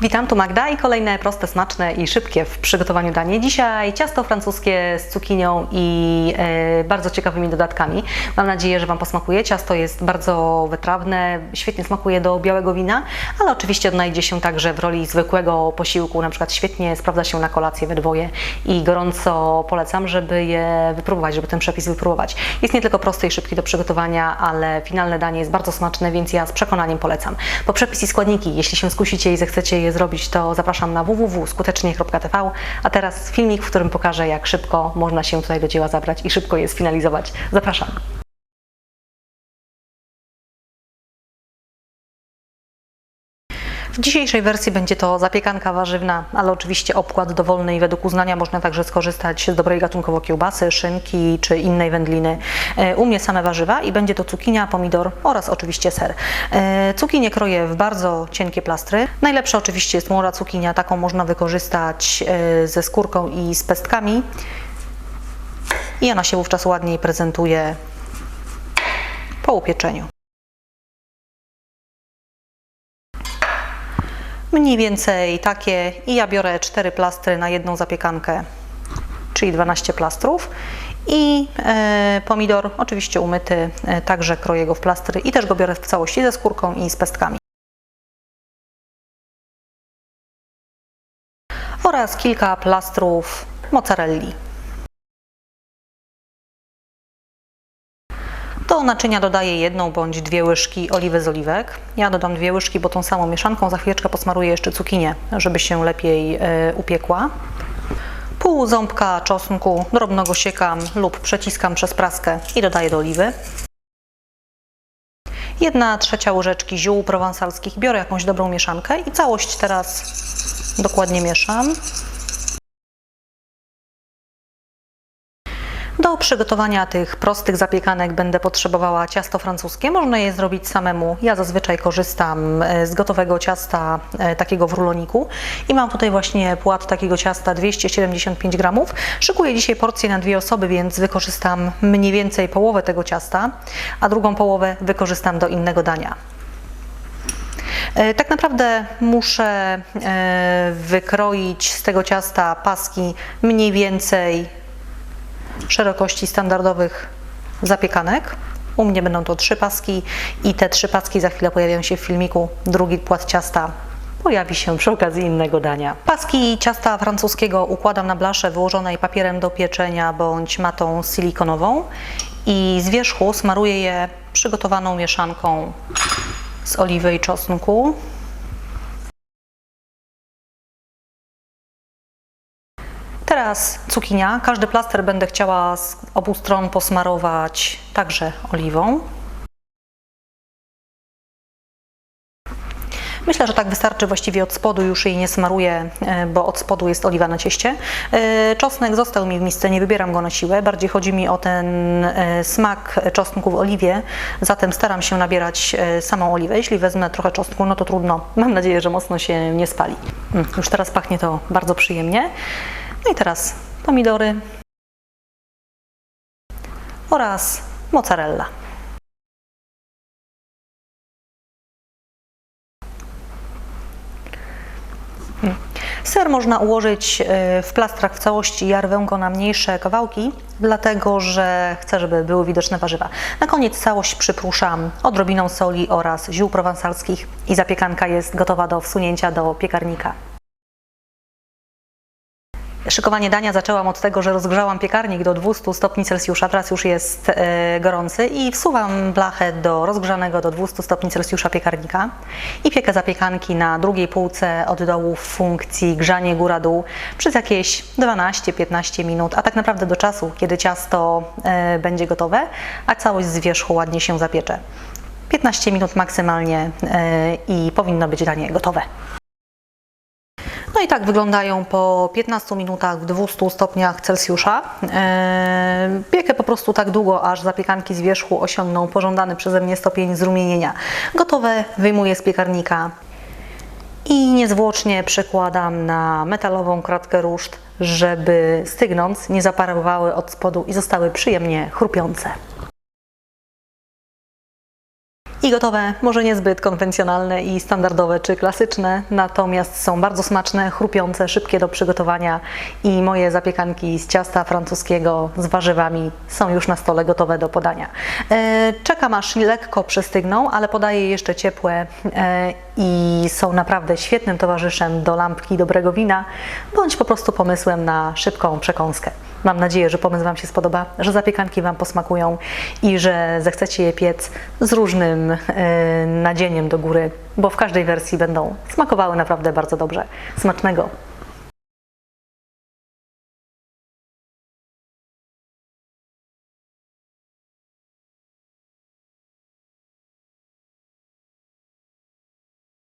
Witam, tu Magda i kolejne proste, smaczne i szybkie w przygotowaniu danie. Dzisiaj ciasto francuskie z cukinią i e, bardzo ciekawymi dodatkami. Mam nadzieję, że Wam posmakuje. Ciasto jest bardzo wytrawne, świetnie smakuje do białego wina, ale oczywiście odnajdzie się także w roli zwykłego posiłku, na przykład świetnie sprawdza się na kolację we dwoje i gorąco polecam, żeby je wypróbować, żeby ten przepis wypróbować. Jest nie tylko prosty i szybki do przygotowania, ale finalne danie jest bardzo smaczne, więc ja z przekonaniem polecam. Po przepis i składniki, jeśli się skusicie i zechcecie je zrobić, to zapraszam na www.skutecznie.tv. A teraz filmik, w którym pokażę, jak szybko można się tutaj do dzieła zabrać i szybko je sfinalizować. Zapraszam. W dzisiejszej wersji będzie to zapiekanka warzywna, ale oczywiście opłat dowolny i według uznania można także skorzystać z dobrej gatunkowo kiełbasy, szynki czy innej wędliny. E, U mnie same warzywa i będzie to cukinia, pomidor oraz oczywiście ser. E, Cukinię kroję w bardzo cienkie plastry. Najlepsza oczywiście jest młoda cukinia, taką można wykorzystać e, ze skórką i z pestkami. I ona się wówczas ładniej prezentuje po upieczeniu. Mniej więcej takie i ja biorę 4 plastry na jedną zapiekankę, czyli 12 plastrów. I e, pomidor, oczywiście umyty, e, także kroję go w plastry i też go biorę w całości ze skórką i z pestkami. Oraz kilka plastrów mozzarelli. Do naczynia dodaję jedną bądź dwie łyżki oliwy z oliwek. Ja dodam dwie łyżki, bo tą samą mieszanką za chwileczkę posmaruję jeszcze cukinię, żeby się lepiej e, upiekła. Pół ząbka czosnku drobno go siekam lub przeciskam przez praskę i dodaję do oliwy. Jedna trzecia łyżeczki ziół prowansalskich. Biorę jakąś dobrą mieszankę i całość teraz dokładnie mieszam. Przygotowania tych prostych zapiekanek będę potrzebowała ciasto francuskie. Można je zrobić samemu. Ja zazwyczaj korzystam e, z gotowego ciasta e, takiego w ruloniku i mam tutaj właśnie płat takiego ciasta 275 gramów. Szykuję dzisiaj porcję na dwie osoby, więc wykorzystam mniej więcej połowę tego ciasta, a drugą połowę wykorzystam do innego dania. E, Tak naprawdę muszę wykroić z tego ciasta paski mniej więcej szerokości standardowych zapiekanek. U mnie będą to trzy paski i te trzy paski za chwilę pojawią się w filmiku. Drugi płat ciasta pojawi się przy okazji innego dania. Paski ciasta francuskiego układam na blaszę wyłożonej papierem do pieczenia bądź matą silikonową i z wierzchu smaruję je przygotowaną mieszanką z oliwy i czosnku. Teraz cukinia. Każdy plaster będę chciała z obu stron posmarować także oliwą. Myślę, że tak wystarczy właściwie od spodu, już jej nie smaruję, e, bo od spodu jest oliwa na cieście. E, Czosnek został mi w misce, nie wybieram go na siłę, bardziej chodzi mi o ten e, smak czosnku w oliwie, zatem staram się nabierać samą oliwę. Jeśli wezmę trochę czosnku, no to trudno. Mam nadzieję, że mocno się nie spali. Mm, Już teraz pachnie to bardzo przyjemnie. No i teraz pomidory oraz mozzarella. Ser można ułożyć e, w plastrach w całości, ja rwę go na mniejsze kawałki, dlatego że chcę, żeby były widoczne warzywa. Na koniec całość przypruszam odrobiną soli oraz ziół prowansalskich i zapiekanka jest gotowa do wsunięcia do piekarnika. Szykowanie dania zaczęłam od tego, że rozgrzałam piekarnik do 200 stopni Celsjusza, teraz już jest e, gorący i wsuwam blachę do rozgrzanego do 200 stopni Celsjusza piekarnika i piekę zapiekanki na drugiej półce od dołu w funkcji grzanie góra-dół przez jakieś 12-15 minut, a tak naprawdę do czasu, kiedy ciasto e, będzie gotowe, a całość z wierzchu ładnie się zapiecze. 15 minut maksymalnie e, i powinno być danie gotowe. I tak wyglądają po 15 minutach w 200 stopniach Celsjusza. Eee, Piekę po prostu tak długo, aż zapiekanki z wierzchu osiągną pożądany przeze mnie stopień zrumienienia. Gotowe wyjmuję z piekarnika i niezwłocznie przekładam na metalową kratkę ruszt, żeby stygnąc nie zaparowały od spodu i zostały przyjemnie chrupiące. I gotowe, może niezbyt konwencjonalne i standardowe czy klasyczne, natomiast są bardzo smaczne, chrupiące, szybkie do przygotowania i moje zapiekanki z ciasta francuskiego z warzywami są już na stole gotowe do podania. E, Czekam aż lekko przystygną, ale podaję jeszcze ciepłe e, i są naprawdę świetnym towarzyszem do lampki dobrego wina, bądź po prostu pomysłem na szybką przekąskę. Mam nadzieję, że pomysł Wam się spodoba, że zapiekanki Wam posmakują i że zechcecie je piec z różnym e, nadzieniem do góry, bo w każdej wersji będą smakowały naprawdę bardzo dobrze. Smacznego!